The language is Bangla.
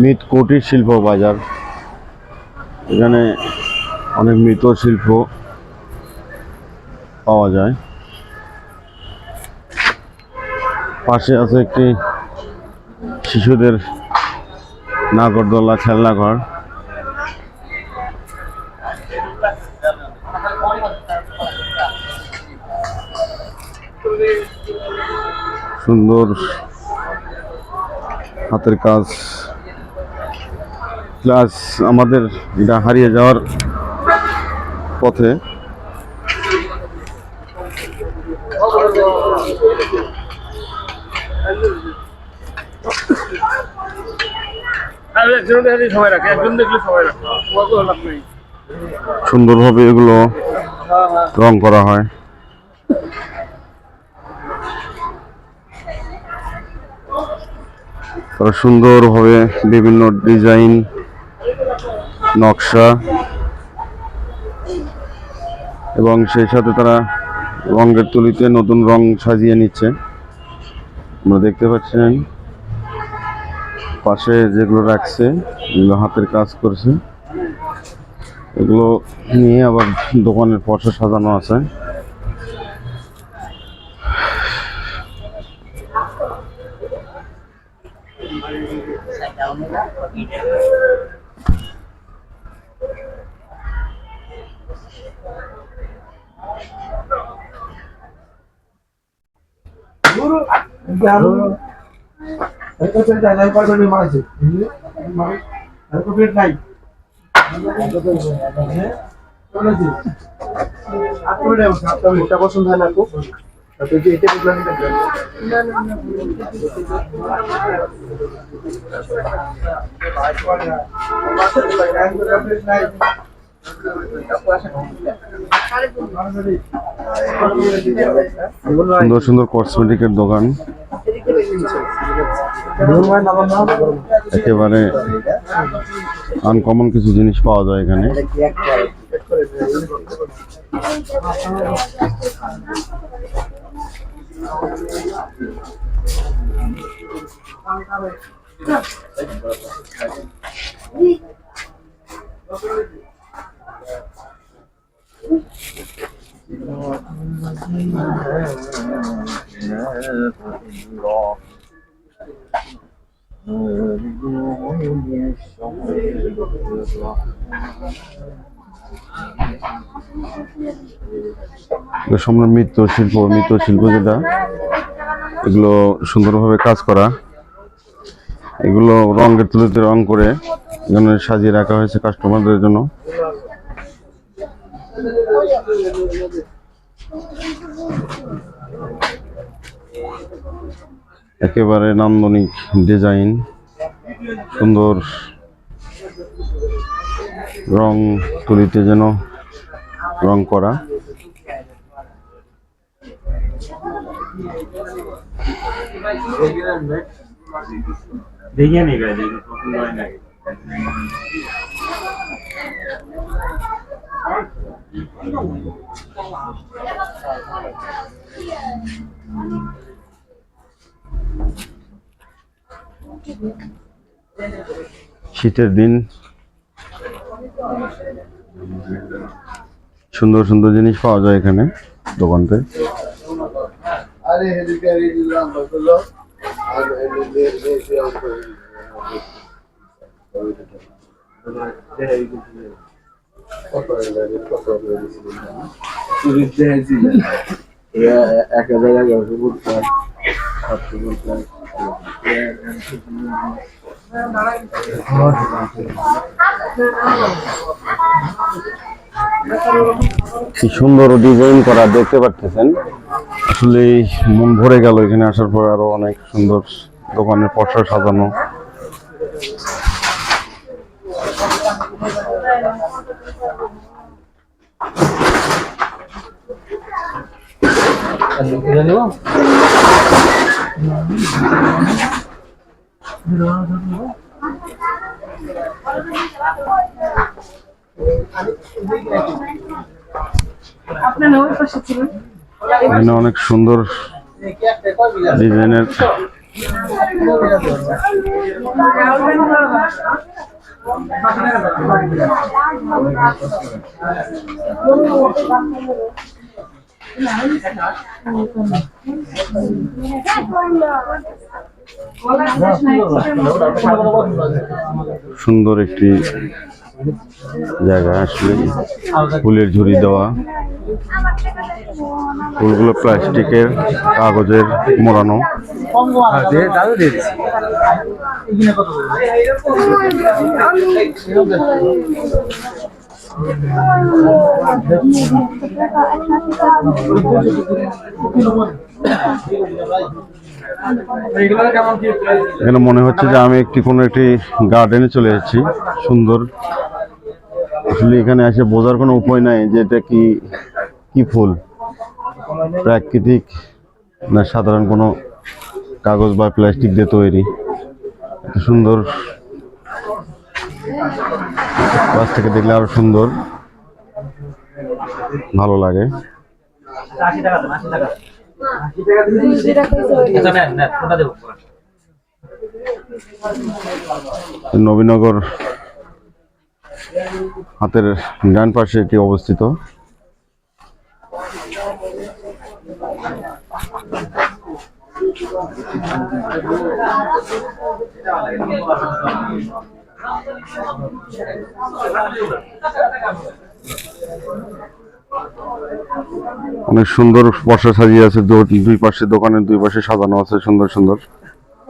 মৃৎ কুটির শিল্প বাজার। এখানে অনেক মৃৎ শিল্প পাওয়া যায়। পাশে আছে একটি শিশুদের নাগরদোলা খেলনাঘর সুন্দর হাতের কাজ। প্লাস আমাদের এটা হারিয়ে যাওয়ার পথে সুন্দরভাবে এগুলো হ্যাঁ হ্যাঁ। রং করা হয়। তারা সুন্দরভাবে বিভিন্ন ডিজাইন নকশা। এবং সেই সাথে তারা রঙের তুলিতে নতুন রং সাজিয়ে নিচ্ছে। আমরা দেখতে পাচ্ছেন, পাশে যেগুলো রাখছে এগুলো হাতের কাজ করছে, এগুলো নিয়ে আবার দোকানের পশে সাজানো আছে। এটা পছন্দ হয় না খুব এটা বুঝলাম সুন্দর সুন্দর কসমেটিকের দোকান। একেবারে আনকমন কিছু জিনিস পাওয়া যায় এখানে। সম্পূর্ণ মৃৎ শিল্প মৃৎ শিল্প যেটা, এগুলো সুন্দরভাবে কাজ করা। এগুলো রঙের তুলিতে রং করে এখানে সাজিয়ে রাখা হয়েছে কাস্টমারদের জন্য। একেবারে নান্দনিক ডিজাইন সুন্দর রং তুলিতে যেন রং করা। দেখিয়ে নিবে দেখি পছন্দ হয় নাকি শীতের দিন। সুন্দর সুন্দর জিনিস পাওয়া যায় এখানে দোকানতে। এক হাজার এগারোশো কি সুন্দর ডিজাইন করা দেখতে পারতেছেন। আসলে মন ভরে গেল এখানে আসার পর আরও অনেক সুন্দর দোকানের পশা সাজানো। পাশে ছিলেন এখানে অনেক সুন্দর ডিজাইনের সুন্দর একটি জায়গা আসলে ফুলের ঝুড়ি দেওয়া। ফুলগুলো প্লাস্টিকের কাগজের মোড়ানো। এখানে মনে হচ্ছে যে আমি একটি কোনো একটি গার্ডেনে চলে এসেছি সুন্দর। আসলে এখানে এসে বোঝার কোনো উপায় নাই যে এটা কি কি ফুল। প্রাকৃতিক না সাধারণ কোনো কাগজ বা প্লাস্টিক দিয়ে তৈরি। সুন্দর। কাছ থেকে দেখলে আরও সুন্দর। ভালো লাগে। নবীনগর হাতের ডান পাশে এটি অবস্থিত। অনেক সুন্দর বর্ষা সাজিয়ে আছে দুই পাশে দোকানের দুই পাশে সাজানো আছে সুন্দর সুন্দর।